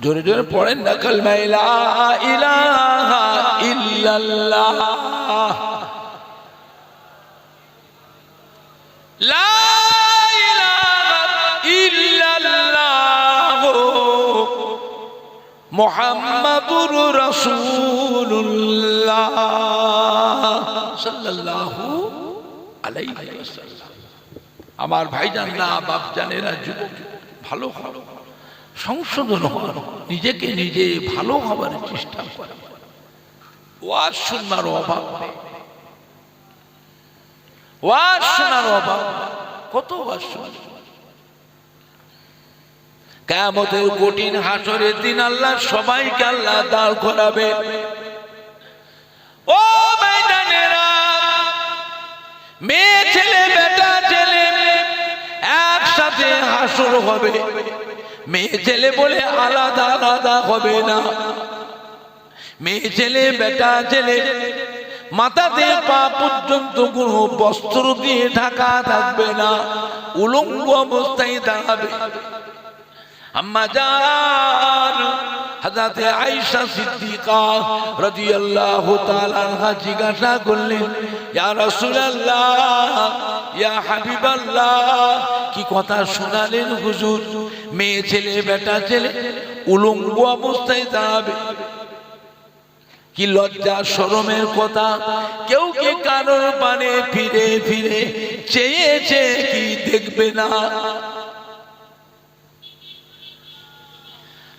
জোরে জোরে পড়েন না কালমা ইলা ইলাহা ইল্লাল্লাহ। লা মুহাম্মাদুর সাল্লাল্লাহু আলাইহি ওয়াসাল্লাম। আমার ভাইজানরা, বাপজানেরা, যুবক, ভালো ভালো সংশোধন হওয়ার নিজেকে নিজে ভালো হবার চেষ্টা করে। ওয়াজ শোনার অভাব ওয়াজ শোনার অভাব কত ওয়াজ শোনা কেমতের কঠিন হাসরের দিন আল্লাহ সবাইকে আল্লাহ দাঁড় করাবে। ও ভাইজানেরা মেয়ে ছেলে, বেটা ছেলে, একসাথে হাসর হবে। মেয়ে ছেলে বলে আলাদা আলাদা হবে না। মেয়ে ছেলে, বেটা ছেলে, মাথাতে পা পর্যন্ত কোনো বস্ত্র দিয়ে ঢাকা থাকবে না। উলঙ্গ অবস্থায় দাঁড়াবে। হযরতে আয়েশা সিদ্দিকা জিজ্ঞাসা করলেন, ইয়া ইয়া কি কথা শোনালেন হুজুর? মেয়ে ছেলে, বেটা ছেলে, উলঙ্গ অবস্থায় দাঁড়াবে কি লজ্জা, শরমের কথা। কেউ কে কারোর পানে ফিরে ফিরে চেয়েছে কি দেখবে না?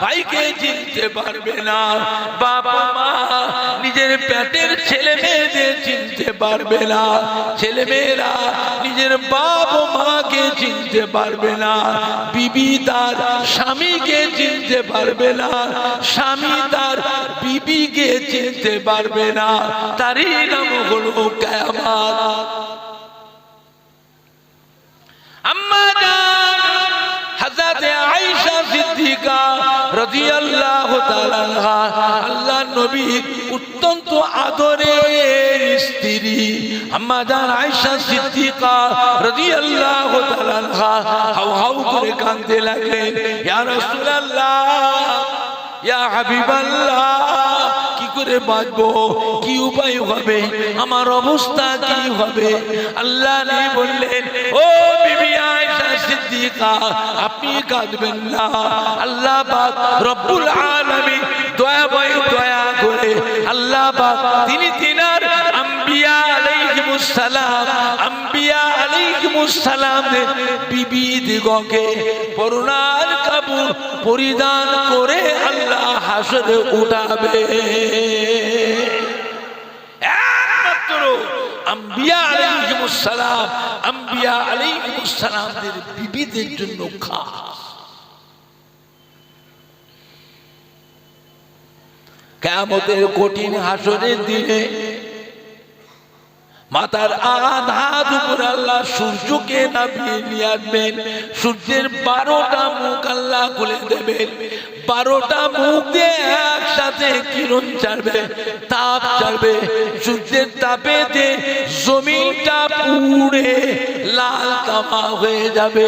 ভাইকে চিনতে পারবে না। বাবা মা, নিজের পেটের ছেলে মেয়েদের চিনতে পারবে না। ছেলে মেয়েরা নিজের বাবা মাকে চিনতে পারবে না। বিবি তার স্বামীকে চিনতে পারবে না। স্বামী তার বিবিকে চিনতে পারবে না। তারই নাম হলো কেয়ামাত। আম্মা হযরতে আয়েশা সিদ্দিকা রাদিয়াল্লাহু আল্লাহ অত্যন্ত আদরের স্ত্রী। আয়েশা সিদ্দিকা রাদিয়াল্লাহু হাউ হাউ করে কাঁদতে লাগলেন, ইয়া রাসূলুল্লাহ, ইয়া হাবিবাল্লাহ, কি করে কি উপায় হবে? আমার অবস্থা কি হবে? আল্লাহ বললেন, ও বিবি সিদ্দিকা আপনি কাঁদবেন না। আল্লাহ পাক রব্বুল আলামিন দয়া দয়া করে আল্লাহ পাক তিনি তিনার আম্বিয়া সালাম, আম্বিয়া বিবি দিগকে করুণার কাপড় পরিধান করে আল্লাহ হাসরে উঠাবে। বিবিদের জন্য খাস। কেমতের কঠিন হাসরের দিনে মাতার আঘাত উপর আল্লাহ সূর্যকে নামিয়ে নিয়ে আসবেন। সূর্যের বারোটা মুখ আল্লাহ খুলে দেবেন। বারোটা মুখ দিয়ে একসাথে কিরণ ছাড়বে তাপ ছাড়বে সূর্যের তাপেতে জমিটা পুড়ে লাল কামা হয়ে যাবে।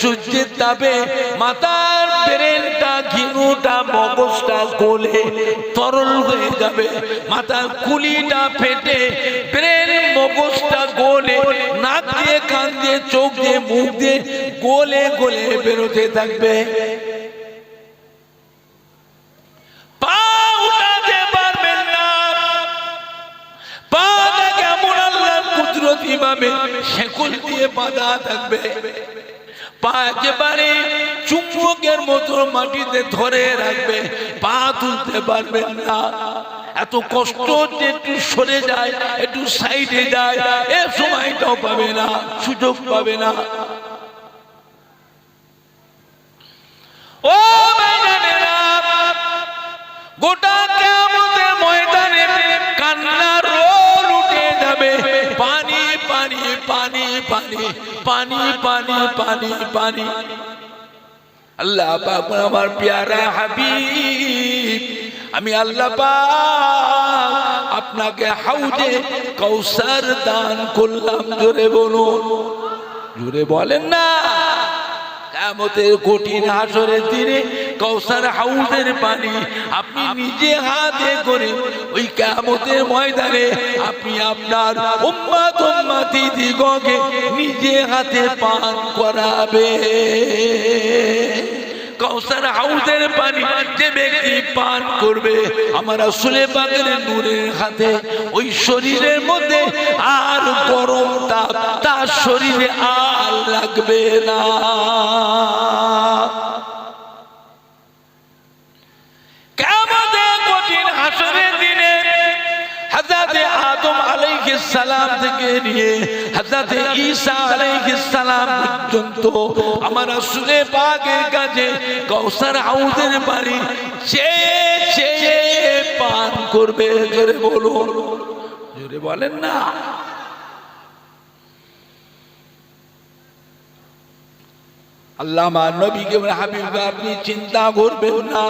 সূর্যের তাপে মাতার ব্রেনটা ঘিনুটা, মগজটা গোলে তরল হয়ে যাবে। মাথার কুলিটা ফেটে ব্রেন মগজটা গোলে নাক দিয়ে, কান দিয়ে, চোখ দিয়ে, মুখ দিয়ে গোলে গোলে বেরোতে থাকবে। ভাবে শেকল দিয়ে বাঁধা থাকবে। পা একেবারে চুম্বকের মতো মাটিতে ধরে রাখবে পা তুলতে পারবেন না। এত কষ্ট যে একটু সরে যায় একটু সাইডে যায় এ সময়টাও পাবে না সুযোগ পাবে না। ও ভাইজানেরা, পানি পানি পানি পানি পানি। আল্লাহ পাক আমার প্যারা হাবিব, আমি আল্লাহ আপনাকে হাউজে কৌসার দান করলাম, জোরে বলুন। জোরে বলেন না কামতের কঠিন হাসরের দিনে কৌসার হাউসের পানি আপনি নিজে হাতে করে ওই কামতের ময়দানে আপনি আপনার উম্মাত উম্মাতি দিগকে নিজে হাতে পান করাবে কৌসার হাউসের পানি যে ব্যক্তি পান করবে, আমার আসলে পাকের নূরের হাতে, ওই শরীরের মধ্যে আর গরম তাপ, তার শরীরে আর লাগবে না। সালাম থেকে নিয়ে হযরতে ঈসা আলাইহিস সালাম পর্যন্ত আমার রাসূলে পাকের কাছে কৌসার হাউসের পানি চেয়ে চেয়ে পান করবে, জোরে বলুন। জোরে বলেন না। আল্লাহ আমার নবীকে হাবিব আপনি চিন্তা করবেন না।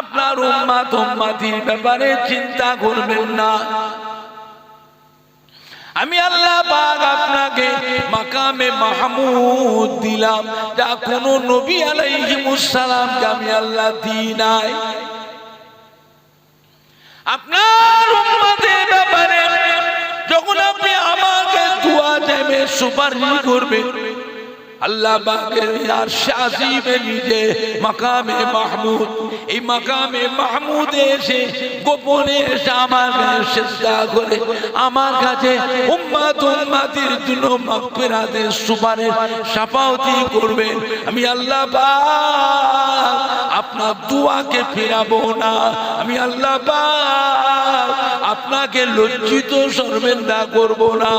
আপনার উম্মাত উম্মাতির ব্যাপারে চিন্তা করবেন না। আমি আল্লাহ পাক আপনাকে মাকামে মাহমুদ দিলাম। যা কোন নবী আলাইহিমুস সালামকে আমি আল্লাহ দিই নাই। আপনার উম্মতের ব্যাপারে যখন আপনি আমাকে দোয়া দেবে সুপারিশ করবে আল্লাহ পাকের আর শাজিবে নিজে মাকামে মাহমুদ, এই মাকামে মাহমুদ এসে গোপনে এসে আমার কাছে করে, আমার কাছে উম্মাত উম্মাতির জন্য মাগফিরাতের সুপারিশ, সাফাওতি করবে। আমি আল্লাহ পাক আপনার দুয়াকে ফেরাবো না। আমি আল্লাহ পাক আপনাকে লজ্জিত শর্মেন্দা করব না।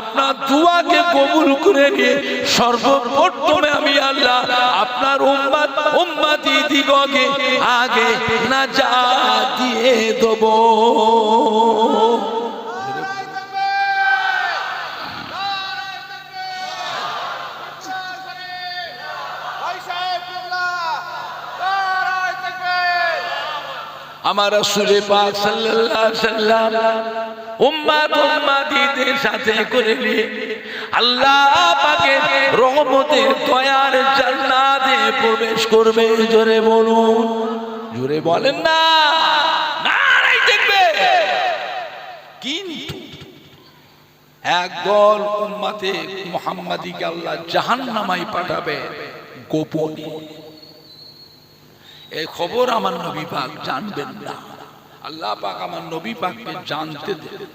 আপনার দুয়াকে কবুল করে নিয়ে সর্বপ্রথমে আমি আল্লাহ আপনার উম্মাত, উম্মাতি দিগকে আগে না যা দিয়ে দেবো। আমার রাসূলে পাক সাল্লাল্লাহু সাল্লাম উম্মাত উম্মাতিদের সাথে করে নিয়ে আল্লাহ পাকের রহমতের দয়ার জান্নাতে প্রবেশ করবে। জোরে বলুন, জোরে বলেন না, নারাই দেখবে। কিন্তু একদল উম্মাতে মুহাম্মাদিকে আল্লাহ জাহান্নামায় পাঠাবে গোপনে। এই খবর আমার নবী পাক জানবেন না। আল্লাহ পাক আমার নবী পাককে জানতে দেবেন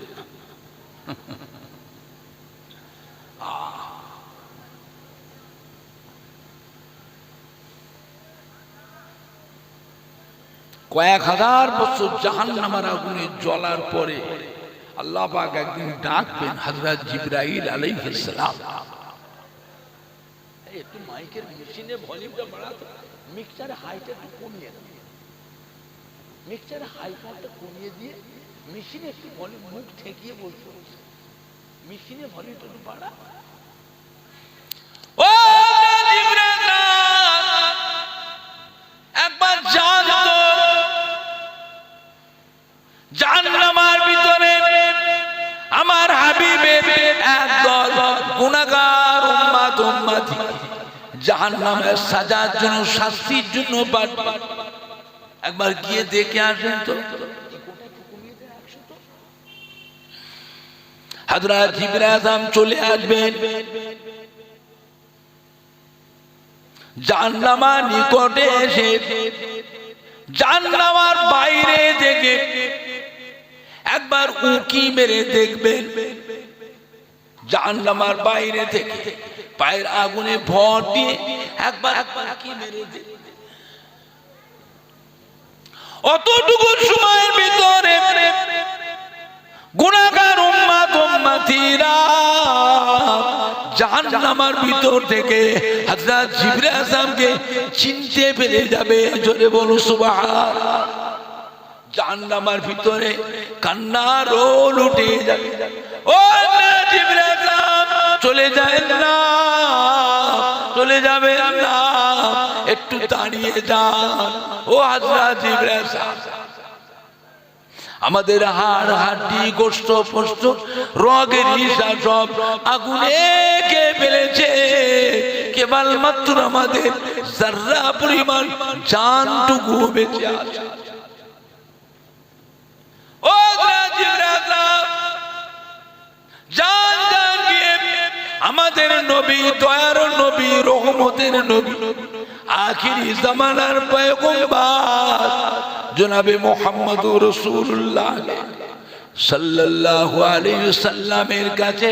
কয়েক হাজার বছর জাহান নামার আগুনে জ্বলার পরে আল্লাহ পাক একদিন ডাকবেন, হযরত জিবরাইল আলাইহিস সালাম। একটু মাইকের মেশিনে ভলিউমটা বাড়াতো মিক্সচারে হাইটা একটু কমিয়ে কমিয়ে দিয়ে মেশিনে একটু ভলিউম মুখ ঠেকিয়ে মেশিনে ভলিউমটা একটু বাড়া। জাহান্নামের সাজার জন্য, শাস্তির জন্য একবার গিয়ে দেখে আসেন তো। চলে আসবেন। জাহান্নামার নিকটে এসে, জাহান্নামার বাইরে থেকে একবার উকি মেরে দেখবেন। জাহান্নামার বাইরে থেকে পায়ের আগুনে ভর দিয়ে একবার একবার উকি মেরে দেখবেন অতটুকু সময়ের ভিতরে গুণাগার উম্মাত উম্মাতিরা জাহান্নামার ভিতর থেকে হযরত জিবরাইল আযমকে চিনতে পেরে যাবে। জোরে বলো সুবহান জাহান্নামার ভিতরে কান্নার রোল উঠে যাবে ও চলে যায় না। চলে যাবে না। একটু দাঁড়িয়ে যান। ও হাজরা জিব্রাইল, আমাদের হাড় হাড্ডি গোষ্ঠ পোষ্ঠ রগের হিসা সব আগুনে কে ফেলেছে? কেবল মাত্র আমাদের সার্রা পরিমাণ জানটুকু বেঁচে আছে ও জিব্রাইল জান জান দিয়ে আমাদের নবী, দয়ার নবী, রহমতের নবী জামানার পয়গম্বর, জনাবে সাল্লাল্লাহু আলাইহি সাল্লামের কাছে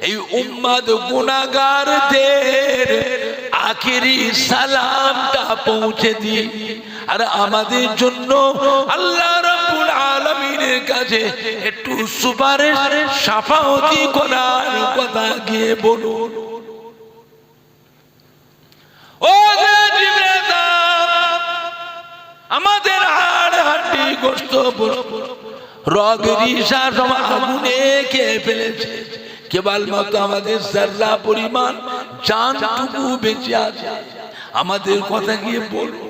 এই উম্মাদ গুনাহগারদের আখিরি সালামটা পৌঁছে দিই। আর আমাদের জন্য আল্লাহ কাছে একটু সুপারিশ সাফাওতি করার কথা গিয়ে বলুন। ও আমাদের হাড় হাড্ডি গোস্ত রগের সব আগুনে খেয়ে ফেলেছে। কেবল মতো আমাদের পরিমাণ বেঁচে আছে। আমাদের কথা গিয়ে বলব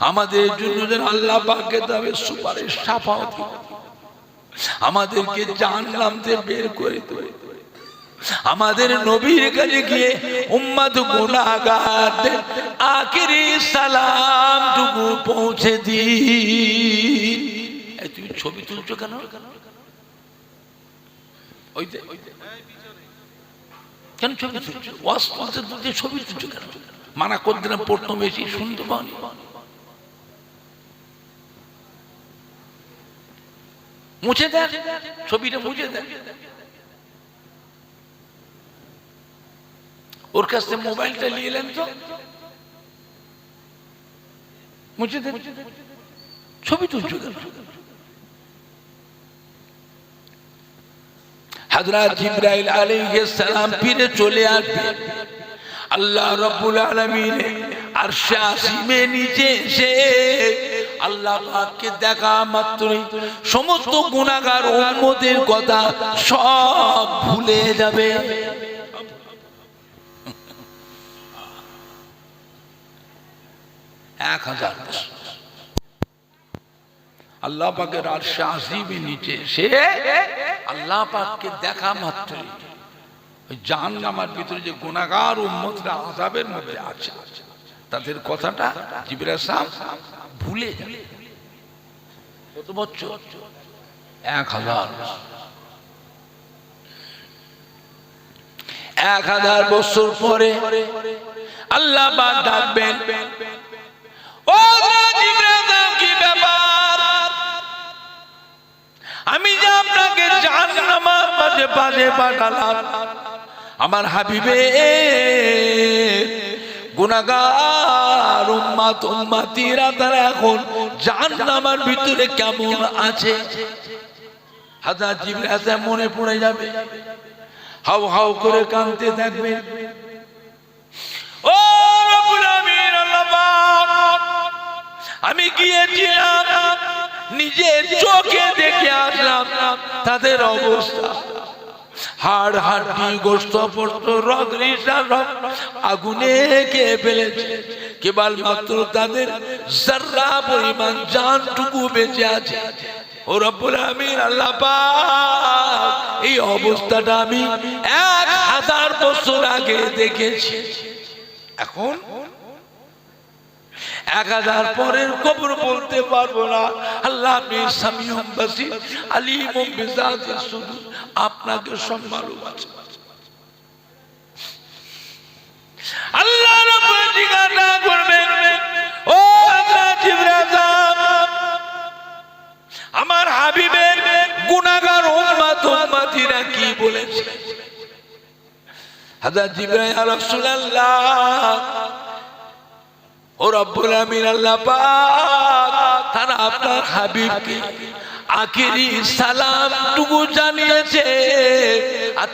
আমাদের জন্য আল্লাহ পাকে তবে সুপারিশ সাফাও আমাদেরকে জানলামতে বের করে দেবে আমাদের নবীর কাছে গিয়ে উম্মাদ গুনাহগারদের আখিরি সালামটুকু পৌঁছে দি। তুমি ছবি তুলছো কেন? ওই যে যে। কেন ছবি তুলছো? ওয়াজ তুলতে তুলতে ছবি তুলছো কেন? মানা করে দিলাম পড়তো বেশি শুনতে পাওনি। মুছে দেন, ছবিটা মুছে দেন। ওর কাছ থেকে মোবাইলটা নিয়ে এলেন তো। মুছে দেন। ছবি তুলছো কেন হযরত জিবরাইল সালাম ফিরে চলে আসবে। আল্লাহ রাব্বুল আলামিন আরশে আসিমে নিচে এসে আল্লাহ পাককে দেখা মাত্রই সমস্ত গুনাহগার উম্মতের কথা সব ভুলে যাবে। এক হাজার নিচে দেখা মাত্রই ভিতরে যে গুণাগার তাদের কথাটা জিবরা ভুলে যাবে কত বছর এক হাজার। এক হাজার বছর পরে আল্লাহ ডাকবেন, ও কি ব্যাপার? আমি যে আপনাকে জাহান্নামের মাঝে পাশে পাঠালাম, আমার হাবিবে গুনাগার উম্মাত উম্মাতিরা তারা এখন জাহান্নামের ভিতরে কেমন আছে? হাজার জিবরাতে মনে পড়ে যাবে। হাউ হাউ করে কাঁদতে থাকবে। ও আমি গিয়েছিলাম নিজের চোখে দেখে আসলাম, তাদের অবস্থা হাড় হাড্ডি, গোস্ত রিসা রগ, আগুনে কে ফেলেছে? কেবল মাত্র তাদের জাররা পরিমাণ জানটুকু বেঁচে আছে। ও রব্বুল আমিন, আল্লাহ এই অবস্থাটা আমি এক হাজার বছর আগে দেখেছি। এখন এক হাজার পরের কবর বলতে পারব না। আল্লাহ শুধু আপনাকে সম্মান আল্লাহ ও আমার হাবিবের উম্মতিরা কি বলেছে? জিবরাইল রাসূলুল্লাহ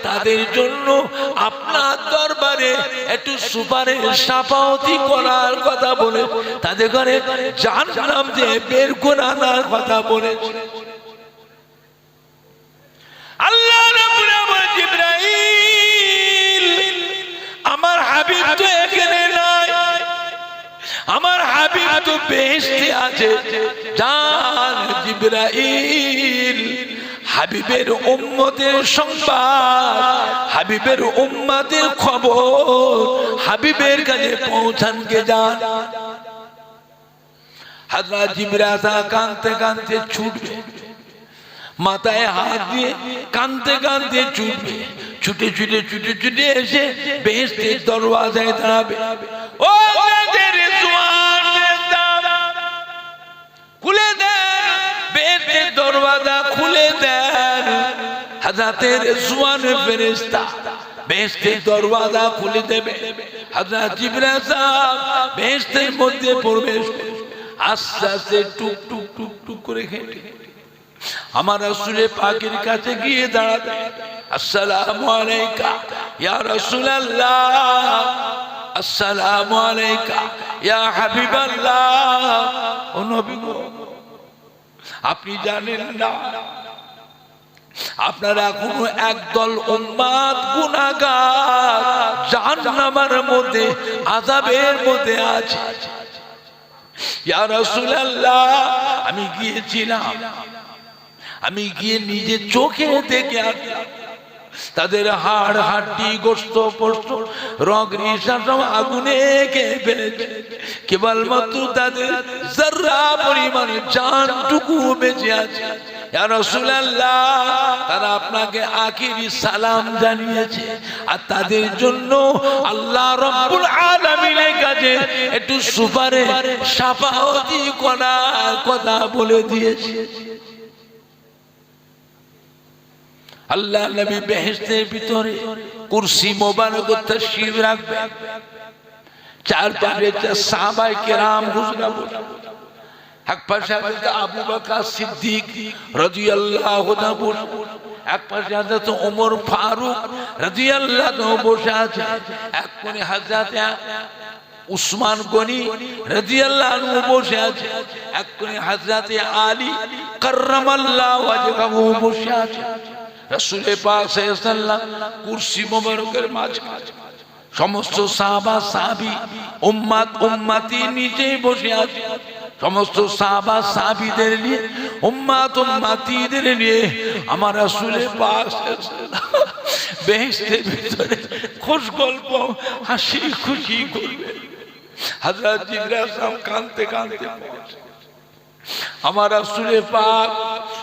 তাদের জন্য আপনার দরবারে একটু সুপারে সাপাহতি করার কথা বলে, তাদের ঘরে জানলাম যে বের করার কথা বলে। আল্লাহ আমার হাবিব তো এখানে না আমার হাবিব তো বেহেশতে আছে, জান জিবরাইল। হাবিবের উম্মতের সংবাদ, হাবিবের উম্মতের খবর, হাবিবের কাছে পৌঁছানকে যান হাজরা জিবরাসা কানতে কানতে ছুটবে, মাথায় হাত দিয়ে কানতে কানতে ছুটবে, ছুটে ছুটে ছুটে ছুটে এসে বেহেস্তের দরওয়াজায় দাঁড়াবে। ও খুলে দেন বেহেস্তের দরওয়াজা খুলে দেন হাজাতের জওয়ান ফেরেশতা বেহেস্তের দরওয়াজা খুলে দেবে। হাজরত জিবরাইল সাহেব বেহেস্তের মধ্যে প্রবেশ। আস্তে আস্তে টুক টুক টুক টুক করে হেঁটে আমার রাসূলের পাকের কাছে গিয়ে দাঁড়াবে। আসসালামু আলাইকা, ইয়া রাসূলুল্লাহ। আসসালামু আলাইকা ইয়া হাবিবাল্লাহ ও নবী গো, আপনি জানেন না আপনারা এখনও একদল উম্মাদ গুনাহগার জাহান্নামের মধ্যে আযাবের মধ্যে আছে। ইয়া রাসূলুল্লাহ আমি গিয়েছিলাম। আমি গিয়ে নিজে চোখে দেখে আসলাম। তাদের হাড় হাড্ডি, গোস্ত, পোস্ত আগুনে কেবলমাত্র তাদের জর্রা পরিমাণে জানটুকু বেঁচে আছে। তারা আপনাকে আখিরি সালাম জানিয়েছে আর তাদের জন্য আল্লাহ রব্বুল কাছে একটু সুপারে সাফাওতি করার কথা বলে দিয়েছে। আল্লাহ নবী বেহেশতের ভিতরে কুরসি মোবারক তশরিফ রাখবে। চার পাশে সাহাবায়ে কেরাম হুজরা এক পাশে আবু বকর সিদ্দিক রাদিয়াল্লাহু তাআলা এক পাশে হযরত ওমর ফারুক রাদিয়াল্লাহু তাআলা বসে আছে। এক কোণে হযরত উসমান গনি রাদিয়াল্লাহু আনহু বসে আছে। এক কোণে হযরত আলী কাররামাল্লাহু বসে আছে। রাসূল পাক সাল্লাল্লাহু, কুরসি মোবারকের মাঝে। সমস্ত সাহাবা, সাহাবী, উম্মাত, উম্মাতি নিচেই বসে আছে। সমস্ত সাহাবা, সাহাবীদের নিয়ে, উম্মাত, উম্মাতিদের নিয়ে আমার রাসূলের পাক বেহেশতের ভিতরে খুশ গল্প হাসি খুশি করবে সাহেব কাঁদতে কাঁদতে পৌঁছে আমার রাসূলে পাক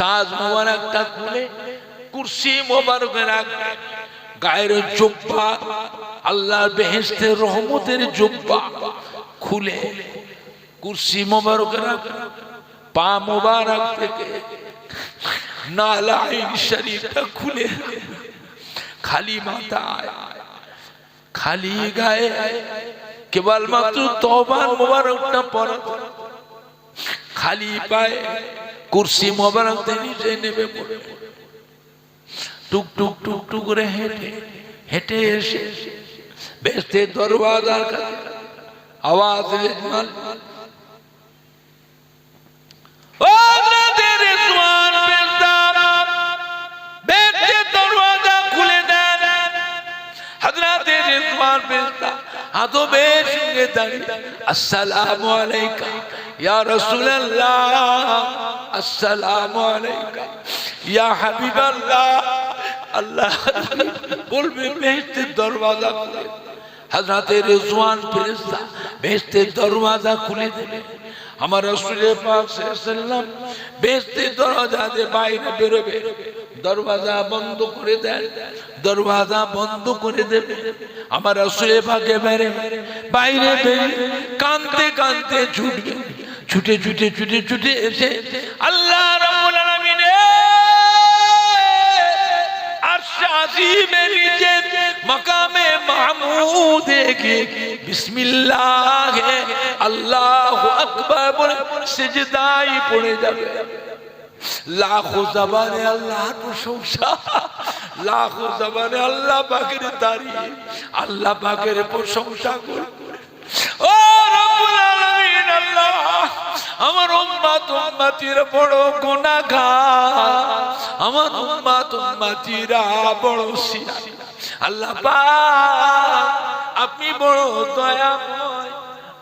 তাজ মুবারকটা খুলে, কুরসি মুবারকে রাখবে গায়ের জুব্বা, আল্লাহর বেহেশতের রহমতের জুব্বা খুলে, কুরসি মুবারকে রাখবে পা মুবারক থেকে নালাইন শরীফটা খুলে। খালি মাথায়, খালি গায়ে, কেবলমাত্র তওবার মুবারকটা পড়া, খালি পায়ে কুরসি মোবারক নিচে নেবে টুক টুক টুক টুক করে হেঁটে হেঁটে এসে বেস্তে দরওয়াজার কাছে আওয়াজ রেজমাল ও আপনাদের রেজওয়ান বেস্তা বেস্তে দরওয়াজা খুলে দেন। হযরত দাঁড়িয়ে, আসসালামু আলাইকা, ইয়া রাসূলুল্লাহ। আসসালামু আলাইকা। ইয়া হাবিবাল্লাহ। আল্লাহ বলবে, বেহেশতের দরওয়াজা খুলে হযরত রিজওয়ান ফেরেশতা বেহেশতের দরওয়াজা খুলে দেবে। আমার রাসূলের পাক সাল্লাল্লাহু বেহেশতের দরওয়াজা দিয়ে বাইরে বেরোবে। দরওয়াজা বন্ধ করে দেন। দরওয়াজা বন্ধ করে দেবে। আমার রসুলে ভাগে বেড়ে বাইরে বেরিয়ে কানতে কানতে ছুটবে ছুটে ছুটে ছুটে ছুটে এসে আল্লাহ রাব্বুল আলামিন আরশ আজিমের নিচে মাকামে মাহমুদ গিয়ে বিসমিল্লাহ আল্লাহু আকবার বলে সিজদায় পড়ে যাবে। লাখো জবানে আল্লাহ প্রশংসা, লাখো জবানে আল্লাহ পাকের দাঁড়িয়ে আল্লাহ পাকের প্রশংসা করবে আমার উম্মাত উম্মতির বড় গুনাহগার। আমার উম্মাত উম্মতিরা বড় সিয়া আল্লাহ পাক, আপনি বড় দয়াময়,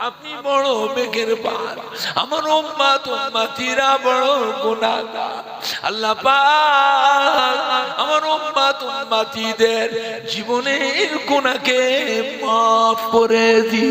আপনি বড় মেঘের পার আমার উম্মাত উম্মাতিরা বড় গুনাহগার। আল্লাহ পাক, আমার উম্মাত উম্মাতিদের জীবনের গুনাহকে মাফ করে দি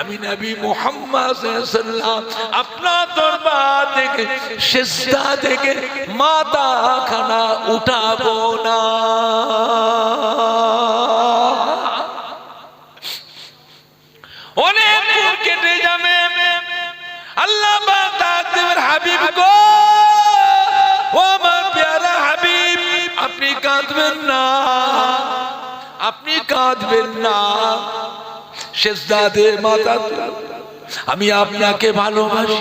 আমি নবী মুহাম্মদ আপনার দরবার থেকে, সেজদা থেকে মাথা খানা উঠাবো না। অনেক কেটে যাবে। আল্লাহ হাবিব ও হাবিব, আপনি কাঁদবেন না। আপনি কাঁদবেন না। আমি আপনাকে ভালোবাসি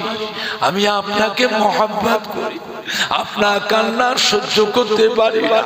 আমি আপনাকে মহাব্বাত করি। আপনার কান্না সহ্য করতে পারি না।